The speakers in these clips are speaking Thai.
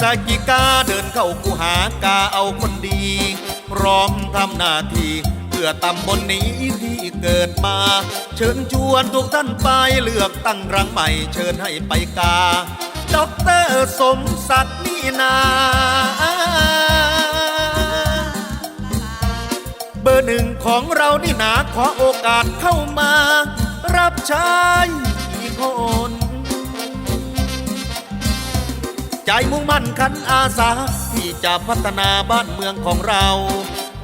พฤศจิกาเดินเข้ากูหากาเอาคนดี พร้อมทำหน้าที่เพื่อตำบลนนี้ที่เกิดมา เชิญชวนทุกท่านไปเลือกตั้งรังใหม่ เชิญให้ไปกาด็อกเตอร์สมศักดิ์นี่นาเบอร์หนึ่งของเรานี่นาขอโอกาสเข้ามา รับใช้คน ใจมุ่งมั่นขันอาสา ที่จะพัฒนาบ้านเมืองของเรา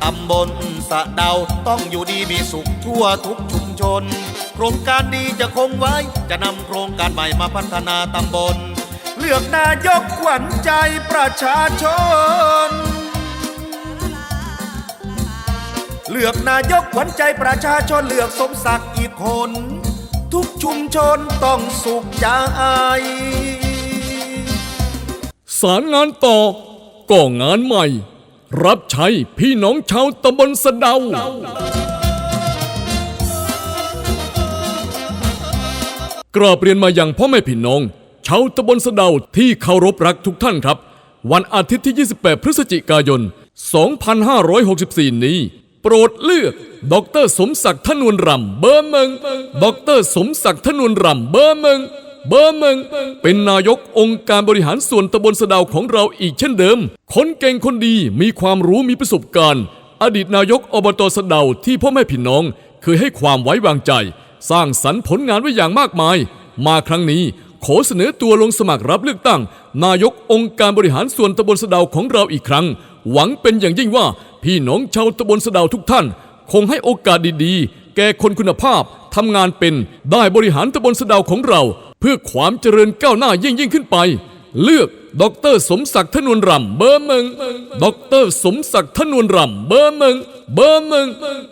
ตำบลสะเดาต้องอยู่ดีมีสุขทั่วทุกชุมชน โครงการดีจะคงไว้ จะนำโครงการใหม่มาพัฒนาตำบล เลือกนายกขวัญใจประชาชน เลือกนายกขวัญใจประชาชนเลือกสมศักดิ์อีกคน ทุกชุมชนต้องสุขใจ สารงานต่อก็งานใหม่ รับใช้พี่น้องชาวตำบลสะเดา กราบเรียนมาอย่างพ่อแม่พี่น้อง ชาวตำบลสะเดาที่เคารพรักทุกท่านครับ วันอาทิตย์ที่ 28 พฤศจิกายน 2564 นี้ โปรดเลือก ดรสมศักดิ์ทนวนรำเบอร์เมงดรสมศักดิ์ทนวนรำเบอร์เมง เบอร์เมงเป็นนายกองค์การบริหารส่วนตำบลสะเดาของเราอีกเช่นเดิม คนเก่งคนดีมีความรู้มีประสบการณ์ อดีตนายกอบตสะเดาที่พ่อแม่พี่น้อง เคยให้ความไว้วางใจ สร้างสรรค์ผลงานไว้อย่างมากมาย มาครั้งนี้ขอเสนอตัวลงสมัครรับเลือกตั้ง นายกองค์การบริหารส่วนตำบลสะเดาของเราอีกครั้ง หวังเป็นอย่างยิ่งว่า พี่น้องชาวตำบลสะเดาทุกท่าน คงให้โอกาสดีๆ แก่คนคุณภาพทำงานเป็นได้บริหารตำบลสะเดาของเรา พื่อความเจริญก้าวหน้ายิ่งยิ่งขึ้นไป เลือกดอกเตอรสมศักดิ์ทนวนรำเบอร์เมงดอกเตอรสมศักดิ์ทนวนรำเบอร์เมงเบอร์เมง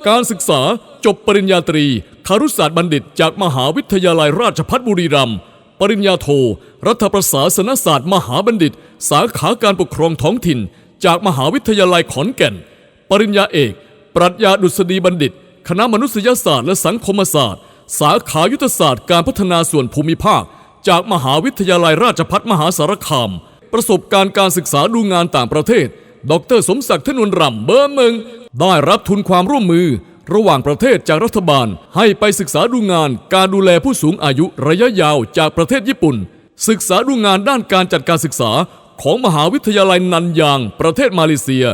การศึกษาจบปริญญาตรีคารุศาสตร์บัณฑิต จากมหาวิทยาลัยราชภัฏบุรีรัมย์ปริญญาโท รัฐประศาสนศาสตร์ มหาบัณฑิต สาขาการปกครองท้องถิ่น จากมหาวิทยาลัยขอนแก่น ปริญญาเอก ปรัชญาดุษฎีบัณฑิต คณะมนุษยศาสตร์และสังคมศาสตร์ สาขายุทธศาสตร์การพัฒนาส่วนภูมิภาค จากมหาวิทยาลัยราชภัฏมหาสารคาม ประสบการณ์การศึกษาดูงานต่างประเทศ ดรสมศักดิ์ทนวนรำเบอร์เมงได้รับทุนความร่วมมือ ระหว่างประเทศจากรัฐบาล ให้ไปศึกษาดูงานการดูแลผู้สูงอายุระยะยาวจากประเทศญี่ปุ่น ศึกษาดูงานด้านการจัดการศึกษาของมหาวิทยาลัยนันยาง ประเทศมาเลเซีย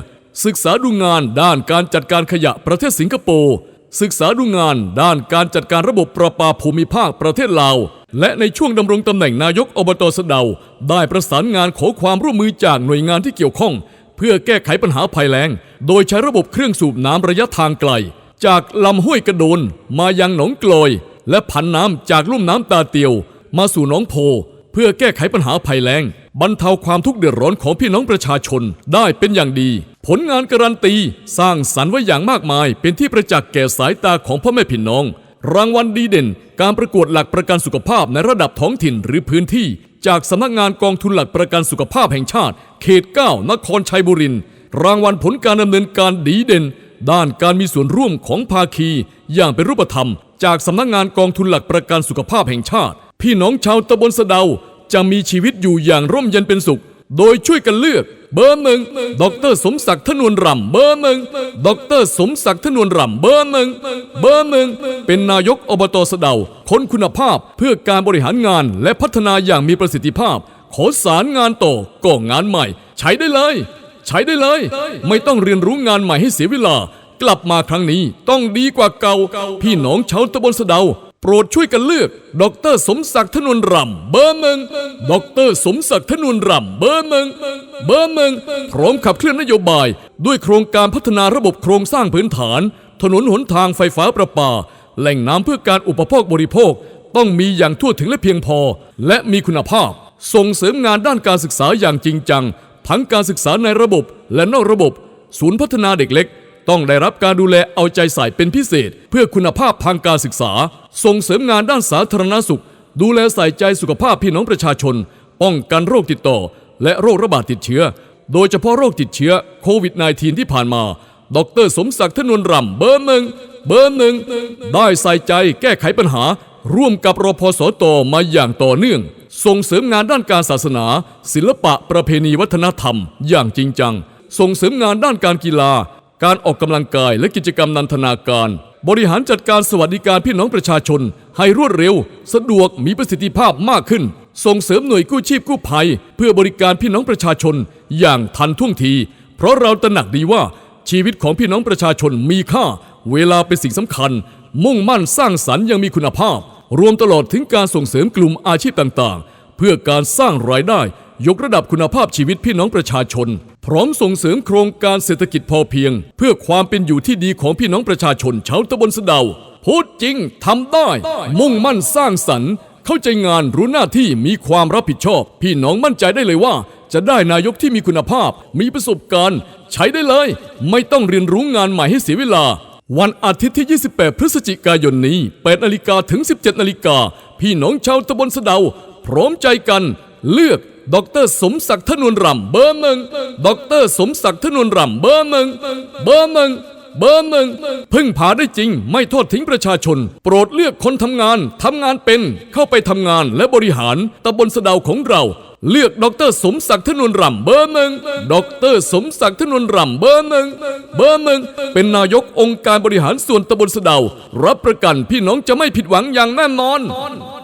ศึกษาดูงานด้านการจัดการขยะประเทศสิงคโปร์ ศึกษาดูงานด้านการจัดการระบบประปาภูมิภาคประเทศลาว และในช่วงดำรงตำแหน่งนายกอบตสะเดา ได้ประสานงานขอความร่วมมือจากหน่วยงานที่เกี่ยวข้อง เพื่อแก้ไขปัญหาภัยแล้ง โดยใช้ระบบเครื่องสูบน้ำระยะทางไกล จากลำห้วยกระโดน มายังหนองกลอย และผันน้ำจากลุ่มน้ำตาเตียว มาสู่หนองโพ เพื่อแก้ไขปัญหาภัยแล้ง บรรเทาความทุกข์เดือดร้อนของพี่น้องประชาชนได้เป็นอย่างดี ผลงานการันตี สร้างสรรค์ไว้อย่างมากมาย เป็นที่ประจักษ์แก่สายตาของพ่อแม่พี่น้อง รางวัลดีเด่น การประกวดหลักประกันสุขภาพในระดับท้องถิ่นหรือพื้นที่ จากสำนักงานกองทุนหลักประกันสุขภาพแห่งชาติ เขต 9 นครชัยบุรีรางวัลผลการดำเนินการดีเด่น ด้านการมีส่วนร่วมของภาคี อย่างเป็นรูปธรรม จากสำนักงานกองทุนหลักประกันสุขภาพแห่งชาติ พี่น้องชาวตำบลสะเดาจะมีชีวิตอยู่อย่างร่มเย็นเป็นสุข โดยช่วยกันเลือก เบอร์หนึ่งดรสมศักดิ์ทนวนรำเบอร์หนึ่งดรสมศักดิ์ทนวนรำเบอร์หนึ่งเบอร์หนึ่งเป็นนายกอบตสะเดา คนคุณภาพเพื่อการบริหารงานและพัฒนาอย่างมีประสิทธิภาพ ขอสารงานต่อก็งานใหม่ ใช้ได้เลย ใช้ได้เลย ไม่ต้องเรียนรู้งานใหม่ให้เสียเวลา กลับมาครั้งนี้ต้องดีกว่าเก่า พี่น้องชาวตำบลสะเดา โปรดช่วยกันเลือก ดรสมศักดิ์ธนวนรำเบอร์หนึ่งดรสมศักดิ์ธนวนรำเบอร์หนึ่งเบอร์หนึ่งพร้อมขับเคลื่อนนโยบาย ด้วยโครงการพัฒนาระบบโครงสร้างพื้นฐาน ถนนหนทางไฟฟ้าประปา แหล่งน้ำเพื่อการอุปโภคบริโภค ต้องมีอย่างทั่วถึงและเพียงพอ และมีคุณภาพ ส่งเสริมงานด้านการศึกษาอย่างจริงจัง ทั้งการศึกษาในระบบและนอกระบบ ศูนย์พัฒนาเด็กเล็ก ต้องได้รับการดูแลเอาใจใส่เป็นพิเศษ เพื่อคุณภาพทางการศึกษา ส่งเสริมงานด้านสาธารณสุข ดูแลใส่ใจสุขภาพพี่น้องประชาชน ป้องกันโรคติดต่อ และโรคระบาดติดเชื้อ โดยเฉพาะโรคติดเชื้อโควิด -19 ที่ผ่านมา ดรสมศักดิ์ธนวนรำเบอร์หนึ่งเบอร์หนึ่งได้ใส่ใจแก้ไขปัญหา ร่วมกับรพสตมาอย่างต่อเนื่องส่งเสริมงานด้านการศาสนา ศิลปะประเพณีวัฒนธรรม อย่างจริงจัง ส่งเสริมงานด้านการกีฬา การออกกำลังกายและกิจกรรมนันทนาการ บริหารจัดการสวัสดิการพี่น้องประชาชน ให้รวดเร็ว สะดวกมีประสิทธิภาพมากขึ้น ส่งเสริมหน่วยกู้ชีพกู้ภัย เพื่อบริการพี่น้องประชาชน อย่างทันท่วงที เพราะเราตระหนักดีว่าชีวิตของพี่น้องประชาชนมีค่า เวลาเป็นสิ่งสำคัญ มุ่งมั่นสร้างสรรค์อยังมีคุณภาพ รวมตลอดถึงการส่งเสริมกลุ่มอาชีพต่างๆ เพื่อการสร้างรายได้ ยกระดับคุณภาพชีวิตพี่น้องประชาชน พร้อมส่งเสริมโครงการเศรษฐกิจพอเพียง เพื่อความเป็นอยู่ที่ดีของพี่น้องประชาชนชาวตำบลสะเดาพูดจริงทำได้ มุ่งมั่นสร้างสรรค์ เข้าใจงานรู้หน้าที่มีความรับผิดชอบ พี่น้องมั่นใจได้เลยว่า จะได้นายกที่มีคุณภาพ มีประสบการณ์ ใช้ได้เลย ไม่ต้องเรียนรู้งานใหม่ให้เสียเวลา วันอาทิตย์ที่ 28 พฤศจิกายนนี้8นาฬิกาถึง 17นาฬิกาพี่น้องชาวตำบลสะเดา พร้อมใจกัน เลือก ดรสมศักดิ์ธนวนรำเบอร์หนึ่งดรสมศักดิ์ธนวนรำเบอร์หนึ่งเบอร์หนึ่งเบอร์หนึ่งพึ่งพาได้จริง ไม่ทอดทิ้งประชาชน โปรดเลือกคนทำงาน ทำงานเป็น เข้าไปทำงานและบริหารตำบลสะเดาของเรา เลือกดรสมศักดิ์ธนวนรำเบอร์หนึ่งดรสมศักดิ์ธนวนรำเบอร์หนึ่งเบอร์หนึ่งเป็นนายกองค์การบริหารส่วนตำบลสะเดารับประกันพี่น้องจะไม่ผิดหวังอย่างแน่นอน